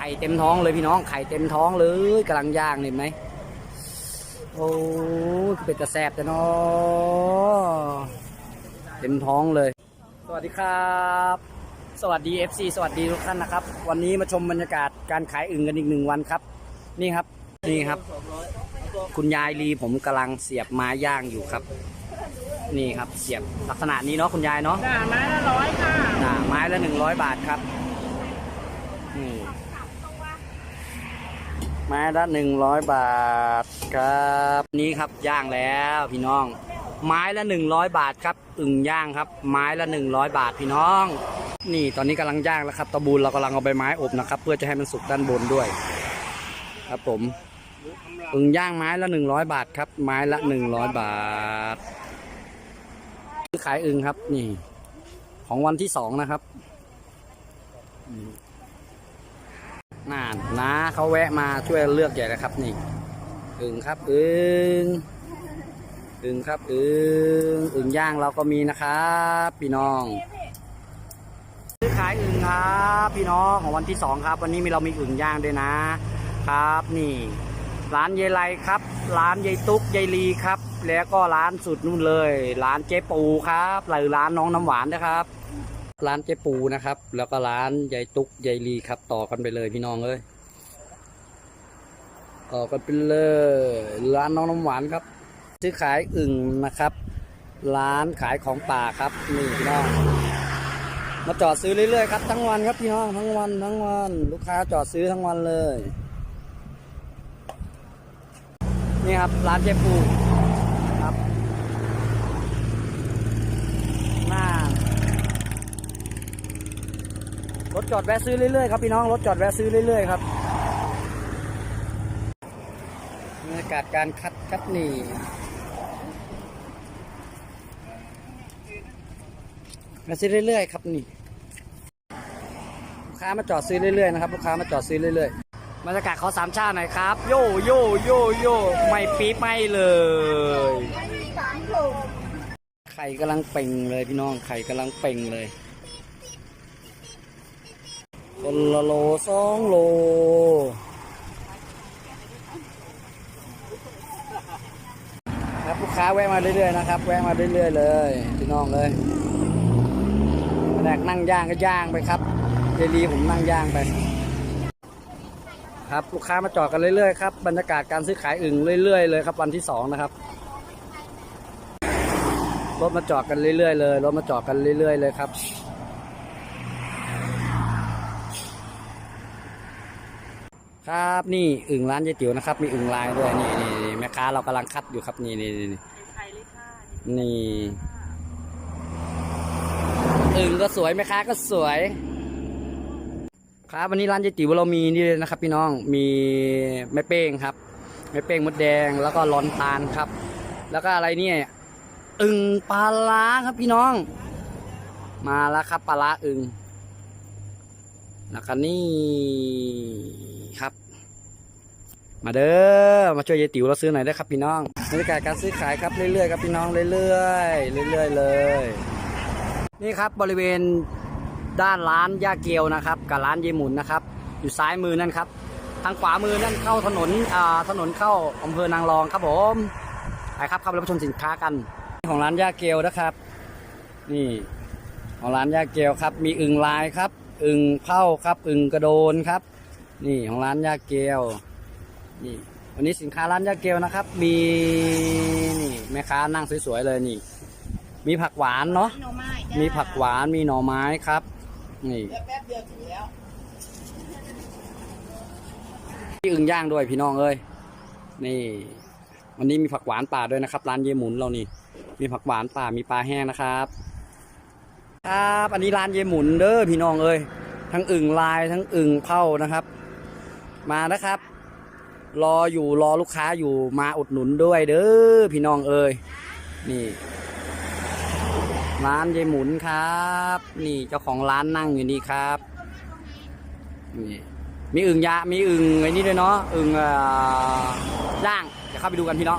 ข่เต็มท้องเลยพี่น้องไข่เต็มท้องเลยกำลังย่างเห็นไหมโอ้ยเป็นตะแสบแต่เนาะเต็มท้องเลย สวัสดีครับ สวัสดี FC สวัสดีทุกท่านนะครับ วันนี้มาชมบรรยากาศการขายอึ่งกันอีกหนึ่งวันครับ นี่ครับนี่ครับ คุณยายลีผมกำลังเสียบไม้ย่างอยู่ครับ นี่ครับเสียบลักษณะนี้เนาะคุณยายเนาะจ้าไม้ละร้อยค่ะอ่าไม้ละหนึ่งร้อยบาทครับนี่ ไม้ละหนึ่งร้อยบาทครับ นี่ครับย่างแล้วพี่น้อง ไม้ละหนึ่งร้อยบาทครับ อึ่งย่างครับ ไม้ละหนึ่งร้อยบาทพี่น้อง นี่ตอนนี้กำลังย่างแล้วครับ ตะบูนเรากำลังเอาใบไม้อบนะครับ เพื่อจะให้มันสุกด้านบนด้วย ครับผม อึ่งย่างไม้ละหนึ่งร้อยบาทครับ ไม้ละหนึ่งร้อยบาทขายอึ่งครับ นี่ ของวันที่สองนะครับ น่านะเขาแวะมาช่วยเลือกใหญ่นะครับนี่อึ่งครับอึ่งอึ่งครับอึ่งอึ่งย่างเราก็มีนะครับพี่น้องซื้อขายอึ่งครับพี่น้องของวันที่สองครับ วันนี้มีเรามีอึ่งย่างด้วยนะครับ นี่ ร้านยายไลครับ ร้านยายตุ๊กยายลีครับ แล้วก็ร้านสุดนู่นเลย ร้านเจ๊ปูครับหรือร้านน้องน้ำหวานนะครับ ร้านเจ๊ปูนะครับ แล้วก็ร้านยายตุ๊กยายลีครับ ต่อกันไปเลยพี่น้องเอ้ยต่อกันไปเลย ร้านน้องน้ำหวานครับ ซื้อขายอึ่งนะครับ ร้านขายของป่าครับนี่พี่น้องมาจอดซื้อเรื่อยๆครับทั้งวันครับพี่น้องทั้งวันทั้งวัน ลูกค้าจอดซื้อทั้งวันเลย นี่ครับร้านเจ๊ปูครับหน้า รถจอดแวะซื้อเรื่อยๆครับพี่น้องรถจอดแวะซื้อเรื่อยๆครับบรรยากาศการคัดคัดนี่มาซื้อเรื่อยๆครับนี่ลูกค้ามาจอดซื้อเรื่อยๆนะครับลูกค้ามาจอดซื้อเรื่อยๆบรรยากาศขอสามชาติหน่อยครับ โยโยโยโยไม่ปี๊บไม่เลยไข่กำลังเป่งเลยพี่น้องไข่กำลังเป่งเลย คนละโลสองโล ครับลูกค้าแวะมาเรื่อยๆนะครับ แวะมาเรื่อยๆเลยพี่น้องเลยแผนกนั่งย่างก็ย่างไปครับเจลีผมนั่งย่างไป ครับลูกค้ามาจอดกันเรื่อยๆครับบรรยากาศการซื้อขายอึ่งเรื่อยๆเลยครับวันที่สองนะครับรถมาจอดกันเรื่อยๆเลยรถมาจอดกันเรื่อยๆเลยครับ ครับนี่อึ่งร้านยายติ๋วนะครับ มีอึ่งลายด้วยนี่นี่แม่ค้าเรากำลังคัดอยู่ครับนี่นี่นี่ไข่เลยค่ะนี่อึ่งก็สวยแม่ค้าก็สวย ครับวันนี้ร้านยายติ๋วเรามีนี่เลยนะครับ พี่น้องมีแม่เป้งครับแม่เป้งมดแดงแล้วก็ร้อนตาลครับ แล้วก็อะไรเนี่ยอึ่งปลาล้าครับพี่น้อง มาแล้วครับปลาล้าอึ่งแล้วก็นี่ ครับ มาเด้อมาช่วยยายติ๋วเราซื้อหน่อยได้ครับพี่น้องบรรยากาศการซื้อขายครับเรื่อยๆครับพี่น้องเรื่อยๆเรื่อยๆเลย นี่ครับบริเวณด้านร้านย่าเกียวนะครับ กับร้านเยหมุนนะครับ อยู่ซ้ายมือนั่นครับ ทางขวามือนั่นเข้าถนนอ่าถนนเข้าอำเภอนางรองครับผมไปครับเข้าไปรับชมสินค้ากันของร้านย่าเกียวนะครับ นี่ของร้านย่าเกียวครับ มีอึ่งลายครับ อึ่งเผาครับ อึ่งกระโดนครับ นี่ของร้านย่าเกียวนี่วันนี้สินค้าร้านย่าเกียวนะครับ มีนี่แม่ค้านั่งสวยๆเลยนี่ มีผักหวานเนาะหน่อไม้มีผักหวานมีหน่อไม้ครับ นี่แป๊บเดียวถึงแล้วมีอึ่งย่างด้วยพี่น้องเอ้ยนี่ วันนี้มีผักหวานป่าด้วยนะครับ ร้านเยหมุนเรานี่ มีผักหวานป่ามีปลาแห้งนะครับครับ อันนี้ร้านเยหมุนเด้อพี่น้องเอ้ยทั้งอึ่งลายทั้งอึ่งเผานะครับ มานะครับ รออยู่รอลูกค้าอยู่มาอุดหนุนด้วยเด้อพี่น้องเอ้ยนี่ ร้านยายหมุนครับ นี่เจ้าของร้านนั่งอยู่นี่ครับนี่มีอึ่งยามีอึ่งไอ้นี่ด้วยเนาะอึ่งอ่อย่างเดี๋ยวเข้าไปดูกันพี่น้อง